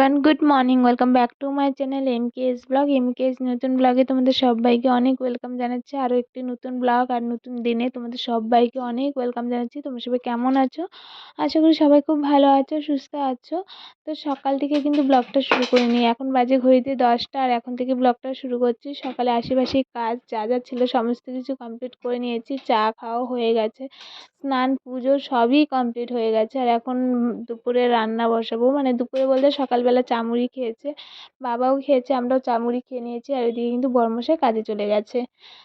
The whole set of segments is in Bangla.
one good morning welcome back to my channel M K S blog M K S নতুন ব্লগে তোমাদের সবাইকে অনেক ওয়েলকাম জানাচ্ছি। আরও একটি নতুন ব্লগ আর নতুন দিনে তোমাদের সবাইকে অনেক ওয়েলকাম জানাচ্ছি। তোমরা সবাই কেমন আছো? আশা করি সবাই খুব ভালো আছো, সুস্থ আছো। তো সকাল থেকে কিন্তু ব্লগটা শুরু করিনি। এখন বাজে ঘড়িতে দশটা আর এখন থেকে ব্লগটা শুরু করছি। সকালে আশেপাশে কাজ যা যা ছিল সমস্ত কিছু কমপ্লিট করে নিয়েছি। চা খাওয়া হয়ে গেছে। স্নান, পুজো সবই কমপ্লিট হয়ে গেছে। আর এখন দুপুরে রান্না বসাবো। মানে দুপুরে বলতে সকালবেলা চা মুড়ি খেয়েছে, বাবাও খেয়েছে, আমরাও চা মুড়ি খেয়ে নিয়েছি আর ওইদিকে কিন্তু বড়মশাই কাজে চলে গেছে।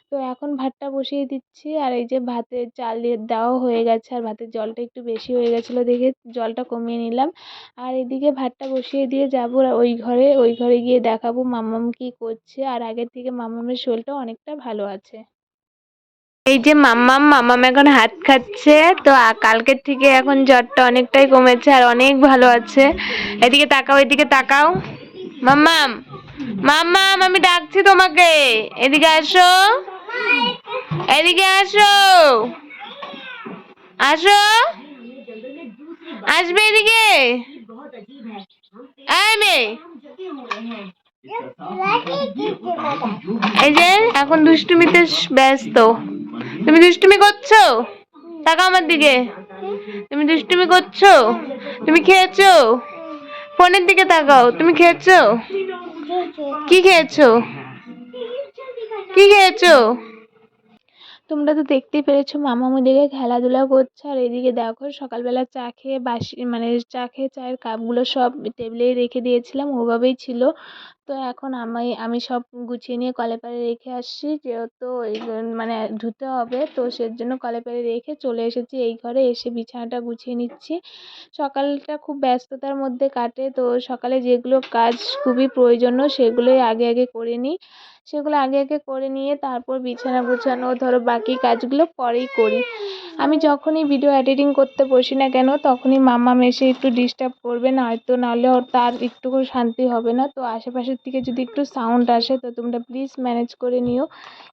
তো এখন ভাতটা বসিয়ে দিচ্ছি আর এই যে ভাতের চাল দেওয়াও হয়ে গেছে আর ভাতের জলটা একটু বেশি হয়ে গেছিল দেখে জলটা কমিয়ে নিলাম। আর এদিকে ভাতটা বসিয়ে দিয়ে যাব ওই ঘরে ওই ঘরে গিয়ে দেখাবো মাম্মাম কী করছে আর আগের থেকে মাম্মামের শরীরটা অনেকটা ভালো আছে। এই যে মাম্মাম মাম্মাম এখন হাত খাচ্ছে, তো কালকের থেকে এখন জ্বরটা অনেকটাই কমেছে আর অনেক ভালো আছে। এদিকে তাকাও এদিকে তাকাও। মাম্মাম মাম্মাম, আমি ডাকছি তোমাকে। এদিকে আসো। এদিকে আসো। আসো। আসবে এদিকে? এই যে, এখন দুষ্টুমিতে ব্যস্ত। তুমি দুষ্টুমি করছ? তাকাও আমার দিকে। তুমি দুষ্টুমি করছ? তুমি খেয়েছো? ফোনের দিকে তাকাও। তুমি খেয়েছো? কি খেয়েছো? কি খেয়েছো? তোমরা তো দেখতেই পেরেছ, মামামু দিকে খেলাধুলা করছে, আর এদিকে দেখো সকালবেলা চা খেয়ে বাসি মানে চা খেয়ে চায়ের কাপগুলো সব টেবিলেই রেখে দিয়েছিলাম, ওভাবেই ছিল। তো এখন আমি আমি সব গুছিয়ে নিয়ে কলে পারে রেখে আসছি। যেহেতু মানে ধুতে হবে, তো সেজন্য কলে পারে রেখে চলে এসেছি এই ঘরে। এসে বিছানাটা গুছিয়ে নিচ্ছি। সকালটা খুব ব্যস্ততার মধ্যে কাটে, তো সকালে যেগুলো কাজ খুবই প্রয়োজনীয় সেগুলোই আগে আগে করে নিই। সেগুলো আগে আগে করে নিয়ে তারপর বিছানা গুছানো, ধরো বাকি কাজগুলো পরেই করি। আমি যখনই ভিডিও এডিটিং করতে বসি না কেন, তখনই মাম্মাম এসে একটু ডিস্টার্ব করবে, নয়তো নাহলে তার একটুকু শান্তি হবে না। তো আশেপাশের থেকে যদি একটু সাউন্ড আসে, তো তোমরা প্লিজ ম্যানেজ করে নিও।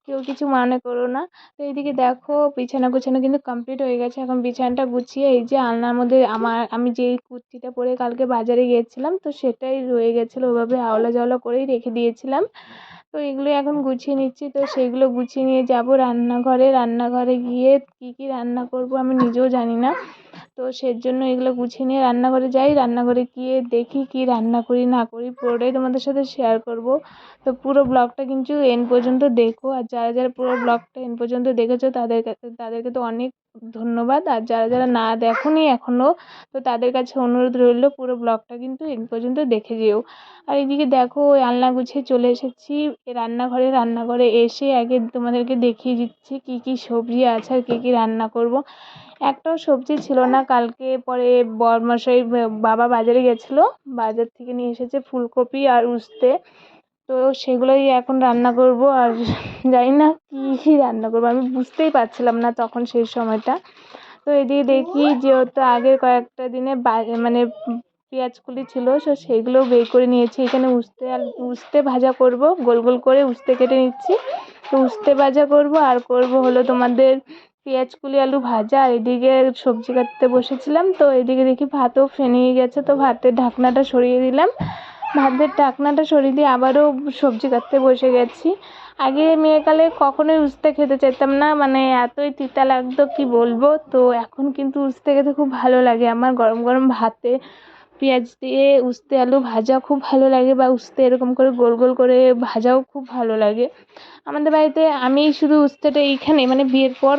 কেউ কিছু মনে করো না। তো এইদিকে দেখো, বিছানা গোছানো কিন্তু কমপ্লিট হয়ে গেছে। এখন বিছানাটা গুছিয়ে এই যে আলনার মধ্যে আমার, আমি যেই কুর্তিটা পরে কালকে বাজারে গিয়েছিলাম, তো সেটাই রয়ে গেছিল। ওভাবে আওলা জাওলা করেই রেখে দিয়েছিলাম। তো এগুলো এখন গুছিয়ে নিচ্ছি। তো সেইগুলো গুছিয়ে নিয়ে যাব রান্নাঘরে। রান্নাঘরে গিয়ে কী কী রান্না করব আমি নিজেও জানি না। তো সেজন্য এগুলো গুছিয়ে নিয়ে রান্নাঘরে যাই। রান্নাঘরে গিয়ে দেখি কী রান্না করি, না করি, পুরোটাই তোমাদের সাথে শেয়ার করব। তো পুরো ব্লগটা কিন্তু এন্ড পর্যন্ত দেখো। আর যারা যারা পুরো ব্লগটা এন্ড পর্যন্ত দেখেছ, তাদের তাদেরকে তো অনেক ধন্যবাদ। আর যারা যারা না দেখোনি এখনও তো তাদের কাছে অনুরোধ রইল পুরো ব্লগটা কিন্তু এন্ড পর্যন্ত দেখে যেও। আর এদিকে দেখো, ওই আলনা গুছিয়ে চলে এসেছি। রান্নাঘরে রান্নাঘরে এসে আগে তোমাদেরকে দেখিয়ে দিচ্ছি কী কী সবজি আছে আর কী কী রান্না করব। একটাও সবজি ছিল না। কালকে পরে বরমশাই বাবা বাজারে গেছিল। বাজার থেকে নিয়ে এসেছে ফুলকপি আর উস্তে। তো সেগুলোই এখন রান্না করব আর জানি না কী রান্না করব। আমি বুঝতেই পারছিলাম না তখন সেই সময়টা। তো এদিকে দেখি যেহেতু আগের কয়েকটা দিনে মানে পেঁয়াজকলি ছিল, সো সেইগুলোও বের করে নিয়েছি। এখানে উস্তে আর উস্তে ভাজা করব, গোল গোল করে উস্তে কেটে নিচ্ছি। তো উস্তে ভাজা করব আর করব হলো তোমাদের পেঁয়াজকলি আলু ভাজা। আর এদিকে সবজি কাটতে বসেছিলাম, তো এদিকে দেখি ভাতও ফেনিয়ে গেছে, তো ভাতের ঢাকনাটা সরিয়ে দিলাম। ভাতের ঢাকনাটা সরিয়ে দিয়ে আবারও সবজি কাটতে বসে গেছি। আগে মেয়েকালে কখনোই উস্তে খেতে চাইতাম না মানে এতই তিতা লাগতো, কি বলব? তো এখন কিন্তু উস্তে খেতে খুব ভালো লাগে। আমার গরম গরম ভাতে পেঁয়াজ দিয়ে উস্তে আলু ভাজা খুব ভালো লাগে বা উস্তে এরকম করে গোল গোল করে ভাজাও খুব ভালো লাগে। আমাদের বাড়িতে আমি শুধু উস্তেটা এইখানে মানে বিয়ের পর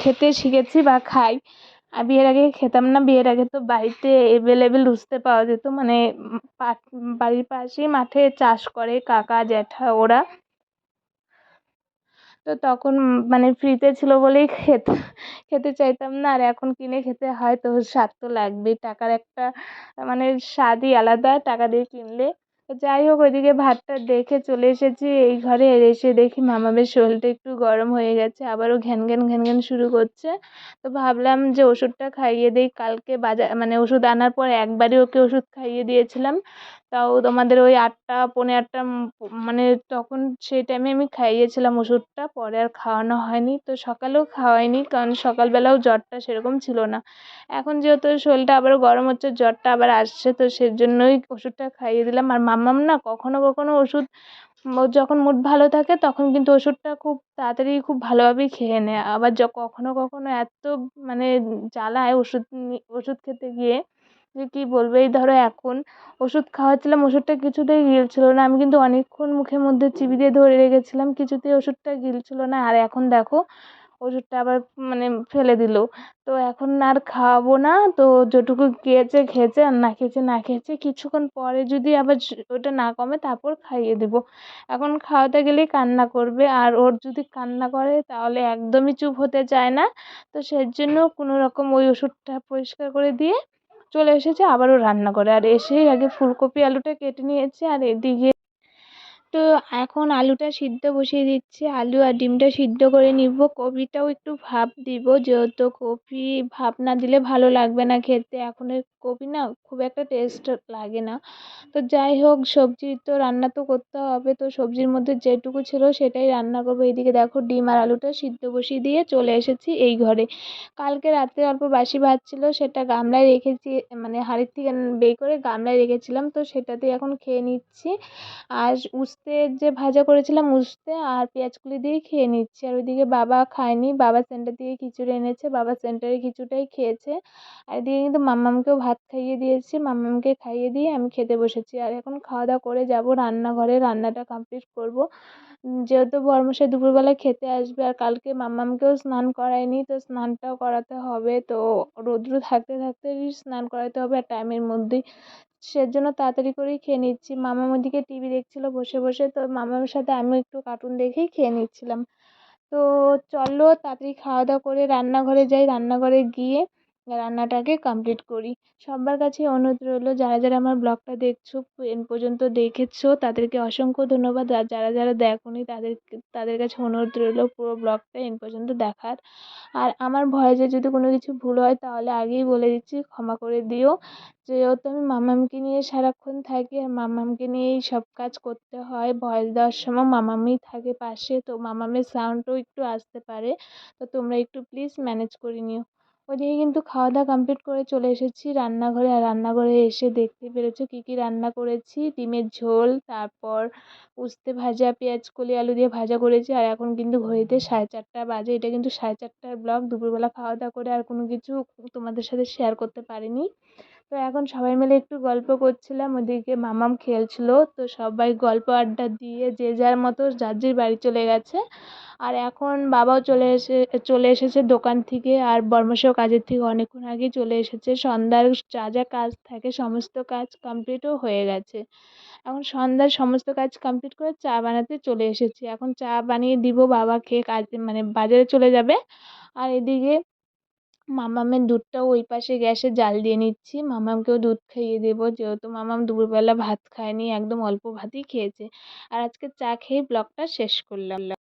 খেতে শিখেছি বা খাই। আর বিয়ের আগে খেতাম না, বিয়ের আগে তো বাড়িতে অ্যাভেলেবেল উস্তে পাওয়া যেত। মানে বাড়ির পাশেই মাঠে চাষ করে কাকা, জ্যাঠা, ওরা। তো তখন মানে ফ্রিতে ছিল বলেই খেতে খেতে চাইতাম না। আর এখন কিনে খেতে হয়, তো স্বাদ তো লাগবেই। টাকার একটা মানে স্বাদই আলাদা। টাকা দিয়ে কিনলে যাই হোক, ওইদিকে ভাতটা দেখে চলে এসেছি। এই ঘরে এসে দেখি মামামের শরীরটা একটু গরম হয়ে গেছে, আবারও ঘ্যান ঘ্যান ঘ্যান ঘ্যান শুরু করছে। তো ভাবলাম যে ওষুধটা খাইয়ে দিই। কালকে বাজার মানে ওষুধ আনার পর একবারই ওকে ওষুধ খাইয়ে দিয়েছিলাম। তাও তোমাদের ওই আটটা, পৌনে আটটা মানে তখন সেই টাইমে আমি খাইয়েছিলাম ওষুধটা, পরে আর খাওয়ানো হয়নি। তো সকালেও খাওয়াইনি, কারণ সকালবেলাও জ্বরটা সেরকম ছিল না। এখন যেহেতু শরীরটা আবারও গরম হচ্ছে, জ্বরটা আবার আসছে, তো সেজন্যই ওষুধটা খাইয়ে দিলাম। আর মাম্মাম না কখনো কখনো ওষুধ যখন মুড ভালো থাকে, তখন কিন্তু ওষুধটা খুব তাড়াতাড়ি খুব ভালোভাবেই খেয়ে নেয়। আবার কখনো কখনো এত মানে জ্বালায় ওষুধ ওষুধ খেতে গিয়ে যে কী বলব? এই ধরো এখন ওষুধ খাওয়াচ্ছিলাম, ওষুধটা কিছুতেই গিলছিল না। আমি কিন্তু অনেকক্ষণ মুখের মধ্যে চিবি দিয়ে ধরে রেখেছিলাম, কিছুতেই ওষুধটা গিলছিল না। আর এখন দেখো, ওষুধটা আবার মানে ফেলে দিল। তো এখন আর খাওয়াবো না। তো যেটুকু খেয়েছে খেয়েছে, আর না খেয়েছে না খেয়েছে, কিছুক্ষণ পরে যদি আবার ওটা না কমে তারপর খাইয়ে দেবো। এখন খাওয়াতে গেলেই কান্না করবে। আর ওর যদি কান্না করে, তাহলে একদমই চুপ হতে চায় না। তো সেজন্য কোনো রকম ওই ওষুধটা পরিষ্কার করে দিয়ে চলে এসেছে আবারও রান্না করে। আর এসেই আগে ফুলকপি আলুটা কেটে নিয়েছে আর এদিকে তো এখন আলুটা সিদ্ধ বসিয়ে দিচ্ছি। আলু আর ডিমটা সিদ্ধ করে নিব। কপিটাও একটু ভাপ দিব, যেহেতু কপি ভাপ না দিলে ভালো লাগবে না খেতে। এখনের কপি না খুব একটা টেস্ট লাগে না। তো যাই হোক, সবজি তো রান্না তো করতে হবে। তো সবজির মধ্যে যেটুকু ছিল সেটাই রান্না করব। এইদিকে দেখো ডিম আর আলুটা সিদ্ধ বসিয়ে দিয়ে চলে এসেছি এই ঘরে। কালকে রাতে অল্প বাসি ভাত ছিল, সেটা গামলায় রেখেছি মানে হাঁড়ির থেকে বের করে গামলায় রেখেছিলাম। তো সেটাতেই এখন খেয়ে নিচ্ছি। আর উস্তে যে ভাজা করেছিলাম উস্তে আর পেঁয়াজকলি দিয়েই খেয়ে নিচ্ছি। আর ওইদিকে বাবা খায়নি, বাবা সেন্টার থেকে খিচুড়ি এনেছে, বাবা সেন্টারে খিচুড়িটাই খেয়েছে। আর এদিকে কিন্তু মাম্মামকেও ভাত খাইয়ে দিয়েছি, মাম্মামকে খাইয়ে দিয়ে আমি খেতে বসেছি। আর এখন খাওয়া দাওয়া করে যাব রান্নাঘরে, রান্নাটা কমপ্লিট করব। যেহেতু বরমশাই দুপুরবেলা খেতে আসবে আর কালকে মাম্মামকেও স্নান করায়নি, তো স্নানটাও করাতে হবে। তো রৌদ্র থাকতে থাকতেই স্নান করাতে হবে আর টাইমের মধ্যেই সেজন্য তাড়াতাড়ি করেই খেয়ে নিচ্ছি। মামাম ওদিকে টিভি দেখছিল বসে বসে তো মামামের সাথে আমিও একটু কার্টুন দেখেই খেয়ে নিচ্ছিলাম। তো চলো তাড়াতাড়ি খাওয়া দাওয়া করে রান্নাঘরে যাই। রান্নাঘরে গিয়ে রান্নাটাকে কমপ্লিট করি। সবার কাছে অনুরোধ রইল, যারা যারা আমার ব্লগটা দেখছ, এন পর্যন্ত দেখেছ, তাদেরকে অসংখ্য ধন্যবাদ। আর যারা যারা দেখোনি, তাদের তাদের কাছে অনুরোধ রইল পুরো ব্লগটা এন পর্যন্ত দেখার। আর আমার ভয়েসে যদি কোনো কিছু ভুল হয়, তাহলে আগেই বলে দিচ্ছি, ক্ষমা করে দিও। যেহেতু আমি মামামকে নিয়ে সারাক্ষণ থাকি, আর মামামকে নিয়েই সব কাজ করতে হয়, ভয়েস দেওয়ার সময় মামামই থাকে পাশে, তো মামামের সাউন্ডও একটু আসতে পারে। তো তোমরা একটু প্লিজ ম্যানেজ করে নিও। ওদিকে কিন্তু খাওয়া দাওয়া কমপ্লিট করে চলে এসেছি রান্নাঘরে। আর রান্নাঘরে এসে দেখতে পেরেছ কী কী রান্না করেছি? ডিমের ঝোল, তারপর উস্তে ভাজা, পেঁয়াজ, কলি, আলু দিয়ে ভাজা করেছি। আর এখন কিন্তু ঘড়িতে সাড়ে চারটা বাজে। এটা কিন্তু সাড়ে চারটার ব্লগ দুপুরবেলা খাওয়া দাওয়া করে আর কোনো কিছু তোমাদের সাথে শেয়ার করতে পারিনি। তো এখন সবাই মিলে একটু গল্প করছিলাম। ওদিকে মামাম খেলছিল। তো সবাই গল্প আড্ডা দিয়ে যে যার মতো যার যার বাড়ি চলে গেছে। আর এখন বাবাও চলে এসে, চলে এসেছে দোকান থেকে। আর বর্মশাও কাজের থেকে অনেকক্ষণ আগেই চলে এসেছে। সন্ধ্যার যা যা কাজ থাকে সমস্ত কাজ কমপ্লিটও হয়ে গেছে। এখন সন্ধ্যার সমস্ত কাজ কমপ্লিট করে চা বানাতে চলে এসেছি। এখন চা বানিয়ে দিব বাবা খেয়ে কাজ মানে বাজারে চলে যাবে। আর এদিকে মামামের দুধটাও ওই পাশে গ্যাসে জ্বাল দিয়ে নিচ্ছি। মামামকেও দুধ খাইয়ে দেবো। যেহেতু মামাম দুপুরবেলা ভাত খায়নি, একদম অল্প ভাতই খেয়েছে। আর আজকে চা খেয়ে ব্লগটা শেষ করলাম।